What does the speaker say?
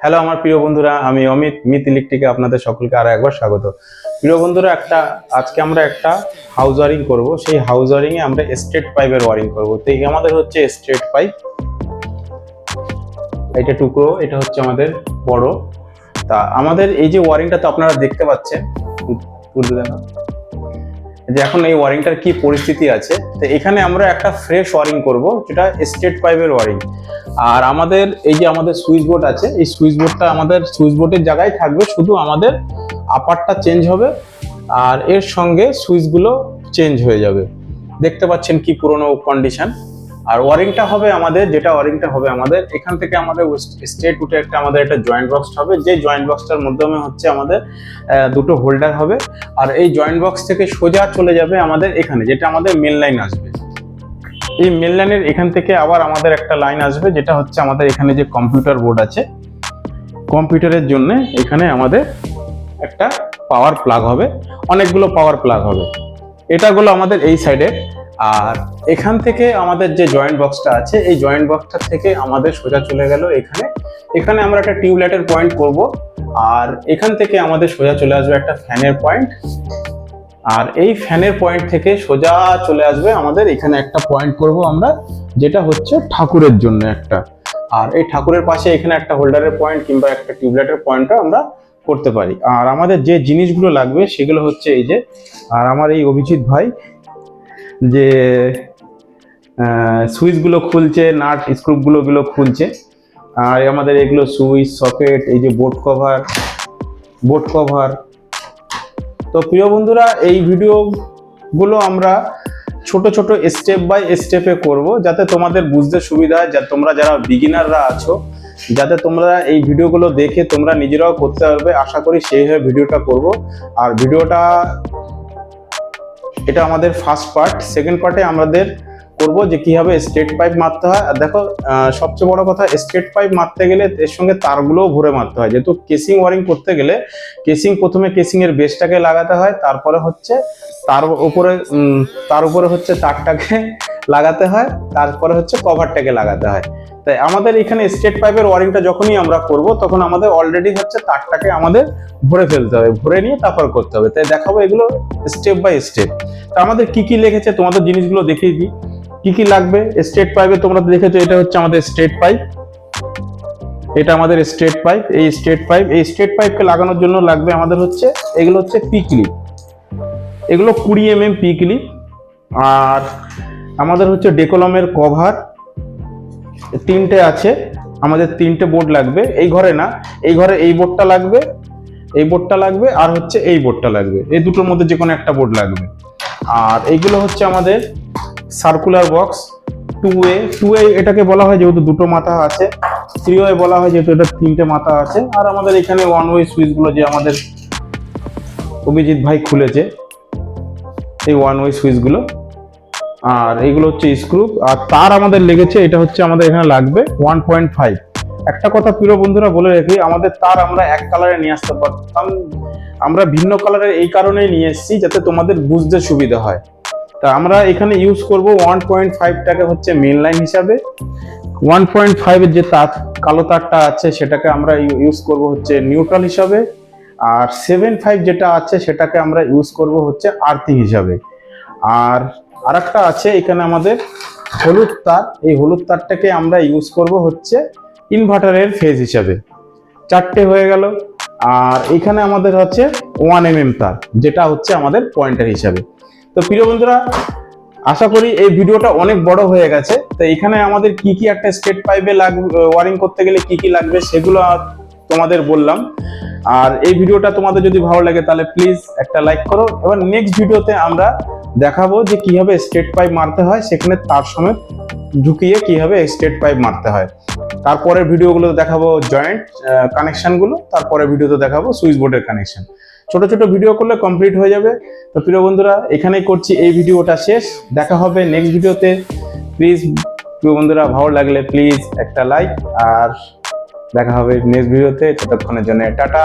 Hello আমার প্রিয় বন্ধুরা, আমি অমিত মিত ইলেকট্রিকে আপনাদের সকলকে আরও একবার স্বাগত। প্রিয় বন্ধুরা, একটা, আজকে আমরা একটা হাউস ওয়ারিং করব। সেই হাউস ওয়ারিং এ আমরা স্ট্রেট পাইপের ওয়ারিং করব। তো এই আমাদের হচ্ছে স্ট্রেট পাইপ এটা টুকরো, এটা হচ্ছে আমাদের বড়। তা আমাদের এই যে ওয়ারিংটা তো আপনারা দেখতে পাচ্ছেন। যে এখন এই ওয়ারিংটার কি পরিস্থিতি আছে, তো এখানে আমরা একটা ফ্রেশ ওয়ারিং করব, যেটা স্টেট পাইপের ওয়ারিং। আর আমাদের এই যে আমাদের সুইচ বোর্ড আছে, এই সুইচ বোর্ডটা আমাদের সুইচ বোর্ডের জায়গায় থাকবে, শুধু আমাদের আপারটা চেঞ্জ হবে, আর এর সঙ্গে সুইচগুলো চেঞ্জ হয়ে যাবে। দেখতে পাচ্ছেন কি পুরনো কন্ডিশন আর ওয়ারিংটা হবে আমাদের, যেটা ওয়ারিংটা হবে আমাদের, এখান থেকে আমাদের স্টেট উঠে একটা আমাদের একটা জয়েন্ট বক্স হবে, যে জয়েন্ট বক্সটার মাধ্যমে হচ্ছে আমাদের দুটো হোল্ডার হবে। আর এই জয়েন্ট বক্স থেকে সোজা চলে যাবে আমাদের এখানে, যেটা আমাদের মেন লাইন আসবে। এই মেন লাইনের এখান থেকে আবার আমাদের একটা লাইন আসবে, যেটা হচ্ছে আমাদের এখানে যে কম্পিউটার বোর্ড আছে, কম্পিউটারের জন্য এখানে আমাদের একটা পাওয়ার প্লাগ হবে, অনেকগুলো পাওয়ার প্লাগ হবে। এটাগুলো আমাদের এই সাইডে। আর এখান থেকে আমাদের যে জয়েন্ট বক্সটা আছে, এই জয়েন্ট বক্সটা থেকে আমাদের সোজা চলে গেল এখানে। এখানে আমরা একটা টিউবলাইটের পয়েন্ট করব, আর এখান থেকে আমাদের সোজা চলে আসবে একটা ফ্যানের পয়েন্ট আর এই ফ্যানের পয়েন্ট থেকে সোজা চলে আসবে আমাদের, এখানে একটা পয়েন্ট করব আমরা, যেটা হচ্ছে ঠাকুরের জন্য একটা। আর এই ঠাকুরের পাশে এখানে একটা হোল্ডারের পয়েন্ট কিংবা একটা টিউবলাইটের পয়েন্টও আমরা করতে পারি। আর আমাদের যে জিনিসগুলো লাগবে সেগুলো হচ্ছে এই যে, আর আমার এই অভিজিৎ ভাই যে সুইচগুলো খুলছে, নাট স্ক্রুপগুলো গুলো খুলছে। আর আমাদের এগুলো সুইচ, সকেট, এই যে বোর্ড কভার বোর্ড কভার। তো প্রিয় বন্ধুরা, এই ভিডিওগুলো আমরা ছোট ছোট স্টেপ বাই স্টেপে করব, যাতে তোমাদের বুঝতে সুবিধা হয়, যা তোমরা যারা বিগিনাররা আছো, যাতে তোমরা এই ভিডিওগুলো দেখে তোমরা নিজেরাও করতে পারবে। আশা করি সেইভাবে ভিডিওটা করব। আর ভিডিওটা এটা আমাদের ফার্স্ট পার্ট সেকেন্ড পার্টে আমাদের করব যে কীভাবে স্ট্রেট পাইপ মারতে হয়। আর দেখো সবচেয়ে বড় কথা স্ট্রেট পাইপ মারতে গেলে এর সঙ্গে তারগুলোও ভরে মারতে হয়। যেহেতু কেসিং ওয়ারিং করতে গেলে কেসিং প্রথমে কেসিংয়ের বেসটাকে লাগাতে হয়, তারপরে হচ্ছে তার উপরে তার উপরে হচ্ছে তারটাকে লাগাতে হয়, তারপরে হচ্ছে কভারটাকে লাগাতে হয়। তাই আমাদের এখানে স্ট্রেট পাইপের ওয়ারিংটা যখনই আমরা করব, তখন আমাদের অলরেডি হচ্ছে তারটাকে আমাদের ভরে ফেলতে হবে, ভরে নিয়ে তারপর করতে হবে। তাই দেখাবো এগুলো স্টেপ বাই স্টেপ তা আমাদের কি কি লেগেছে তোমাদের জিনিসগুলো দেখিয়ে দিই। কি কি লাগবে? স্ট্রেট পাইপে তোমরা দেখেছ, এটা হচ্ছে আমাদের স্ট্রেট পাইপ এটা আমাদের স্ট্রেট পাইপ এই স্ট্রেট পাইপ এই স্ট্রেট পাইপকে লাগানোর জন্য লাগবে আমাদের হচ্ছে, এগুলো হচ্ছে পি ক্লিপ এগুলো কুড়ি এম এম পি ক্লিপ আর আমাদের হচ্ছে ডেকোলমের কভার তিনটে আছে। আমাদের তিনটে বোর্ড লাগবে। এই ঘরে না, এই ঘরে এই বোর্ডটা লাগবে, এই বোর্ডটা লাগবে, আর হচ্ছে এই বোর্ডটা লাগবে। এই দুটোর মধ্যে যে কোনো একটা বোর্ড লাগবে। আর এইগুলো হচ্ছে আমাদের circular box two A two A এটাকে বলা হয় যেহেতু দুটো মাথা আছে থ্রি ওয়ে বলা হয় যেহেতু এটা তিনটে মাথা আছে। আর আমাদের এখানে ওয়ান ওয়ে সুইচগুলো যে আমাদের অভিজিৎ ভাই খুলেছে, এই ওয়ান ওয়ে সুইচগুলো আর এইগুলো হচ্ছে স্ক্রু আর তার আমাদের লেগেছে, এটা হচ্ছে আমাদের এখানে লাগবে ওয়ান পয়েন্ট ফাইভ একটা কথা প্রিয় বন্ধুরা বলে রাখি, আমাদের তার আমরা এক কালারে নিয়ে আসতে পারতাম। আমরা ভিন্ন কালারের এই কারণেই নিয়ে এসেছি, যাতে তোমাদের বুঝতে সুবিধা হয়। তা আমরা এখানে ইউজ করব ওয়ান পয়েন্ট ফাইভটাকে হচ্ছে মেন লাইন হিসাবে। ওয়ান পয়েন্ট ফাইভের যে তার, কালো তারটা আছে, সেটাকে আমরা ইউজ করব হচ্ছে নিউট্রাল হিসাবে। আর সেভেন ফাইভ যেটা আছে, সেটাকে আমরা ইউজ করব হচ্ছে আর্থিং হিসাবে। আর আরেকটা আছে এখানে আমাদের হলুদ তার। এই হলুদ তারটাকে আমরা ইউজ করব হচ্ছে ইনভার্টারের ফেজ হিসাবে। চারটে হয়ে গেল। আর এখানে আমাদের হচ্ছে ওয়ান এম এম তার, যেটা হচ্ছে আমাদের পয়েন্টার হিসাবে। তো প্রিয় বন্ধুরা, আশা করি এই ভিডিওটা অনেক বড় হয়ে গেছে। তো এখানে আমাদের কি কি একটা স্টেট পাইপে লাগবে ওয়ারিং করতে গেলে কি কি লাগবে সেগুলো তোমাদের বললাম। আর এই ভিডিওটা তোমাদের যদি ভালো লাগে, তাহলে প্লিজ একটা লাইক করো এবার নেক্সট ভিডিওতে আমরা দেখাবো যে কীভাবে স্টেট পাইপ মারতে হয়, সেখানে তার সমেত ঢুকিয়ে কীভাবে স্টেট পাইপ মারতে হয়। তারপরের ভিডিওগুলো দেখাবো জয়েন্ট কানেকশনগুলো তারপরে ভিডিওতে দেখাবো সুইচ বোর্ডের কানেকশন ছোট ছোট ভিডিও করলে কমপ্লিট হয়ে যাবে। তো প্রিয় বন্ধুরা, এখানেই করছি, এই ভিডিওটা শেষ। দেখা হবে নেক্সট ভিডিওতে। প্লিজ প্রিয় বন্ধুরা, ভালো লাগলে প্লিজ একটা লাইক আর দেখা হবে নেক্সট ভিডিওতে ততক্ষণের জন্য টাটা।